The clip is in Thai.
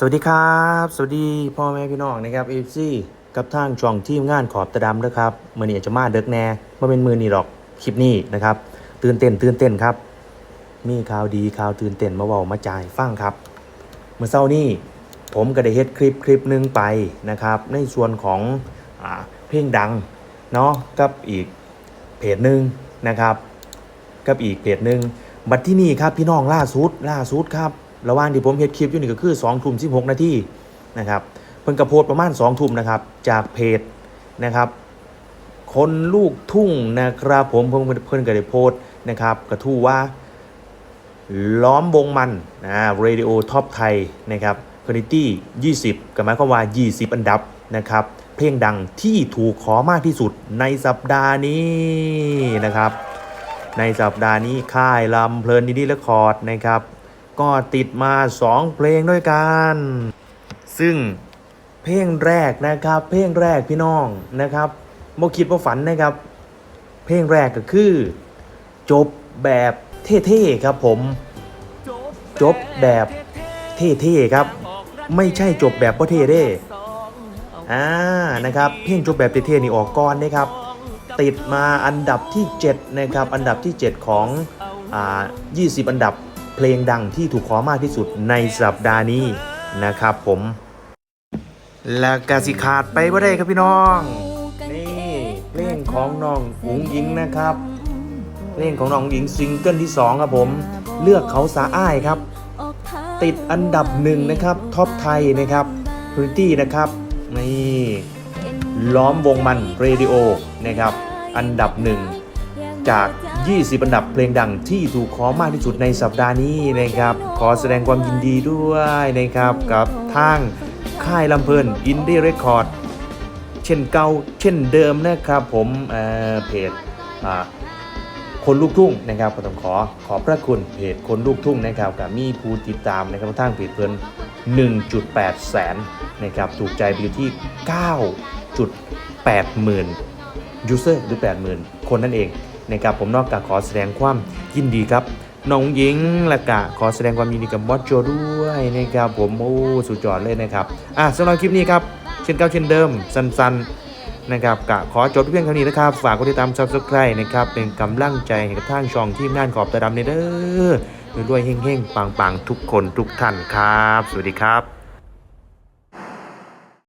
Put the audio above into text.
สวัสดีครับ สวัสดีพ่อแม่พี่น้องนะครับเอฟซีกับทางช่องทีมงานขอบตะดำนะครับมือนี้อาจจะมาเด็กแน่มาเป็นมือนี่หรอกคลิปนี้นะครับ ตื่นเต้นตื่นเต้นครับ มีข่าวดีข่าวตื่นเต้นมาเว้ามาจ่ายฟังครับ เมื่อเช้านี้ผมก็ได้เฮ็ดคลิปคลิปหนึ่งไปนะครับ ในส่วนของอาเพลงดังเนาะกับอีกเพจหนึ่งนะครับ กับอีกเพจหนึ่งบัดที่นี่ครับพี่น้องล่าสุดล่าสุดครับ ระหว่างที่ผมเฮ็ดคลิปอยู่นี่ก็คือ2ทุ่ม16 นาทีนะครับเพิ่นกระโพสต์ประมาณ2ทุ่มนะครับ จากเพจนะครับ คนลูกทุ่งนะครับ ผมเพิ่นเพิ่นก็ได้โพสต์นะครับ กระทู้ว่าล้อมวงมันนะเรดิโอท็อปไทยนะครับคุณภาพ20ก็หมายความว่า 20 อันดับนะครับ เพลงดังที่ถูกขอมากที่สุดในสัปดาห์นี้นะครับ ในสัปดาห์นี้ค่ายลำเพลินดีดีเรคคอร์ดนะครับ ก็ติดมา 2 เพลงด้วยกัน ซึ่งเพลงแรกนะครับ เพลงแรกพี่น้องนะครับโมคิดว่าฝันนะครับ เพลงแรกก็คือ จบแบบเท่ๆครับผม จบแบบเท่ๆครับ ไม่ใช่จบแบบบ่เท่เด้อ่านะครับ เพลงจบแบบเท่ๆนี่ออกก่อนนะครับ ติดมาอันดับที่ 7 นะครับ อันดับที่ 7 ของอ่า20 อันดับ เพลงดังที่ถูกขอมากที่สุดในสัปดาห์นี้นะครับผมและกาสิขาดไปบ่ได้ครับพี่น้อง นี่เพลงของน้องอุ๋งยิงนะครับเพลงของน้องอุ๋งยิงซิงเกิลที่ 2 ครับผม เลือกเขาสาอ้ายครับ ติดอันดับหนึ่งนะครับท็อปไทยนะครับพื้นที่นะครับนี่ล้อมวงมันเรดิโอนะครับ อันดับหนึ่ง จาก 20 อันดับเพลงดังที่ถูกขอมากที่สุดในสัปดาห์นี้นะครับ ขอแสดงความยินดีด้วยนะครับ กับทางค่ายลำเพลินอินดี้เรคคอร์ดเช่นเก่าเช่นเดิมนะครับผมเเพจคนลูกทุ่งนะครับก็ต้องขอขอพระคุณเพจคนลูกทุ่งนะครับกับมีผู้ติดตามนะครับทางเพจเพลิน1.8 แสนนะครับถูกใจไปอยู่ที่ 9.8หมื่นยูเซอร์หรือ 8 0,000 คนนั่นเอง นะครับผมนอกจากขอแสดงความยินดีครับน้องหญิงละกะขอแสดงความยินดีกับบอสโจด้วยนะครับผมโอ้สุดยอดเลยนะครับอะสำหรับคลิปนี้ครับเช่นเก่าเช่นเดิมสั้นๆนะครับกะขอจบเพียงเท่านี้นะครับ ฝากกดติดตาม subscribe นะครับเป็นกำลังใจให้กับทางช่องทีมงานขอบตาดำในเด้อด้วยเฮงๆปังๆ ทุกคนทุกท่านครับ สวัสดีครับ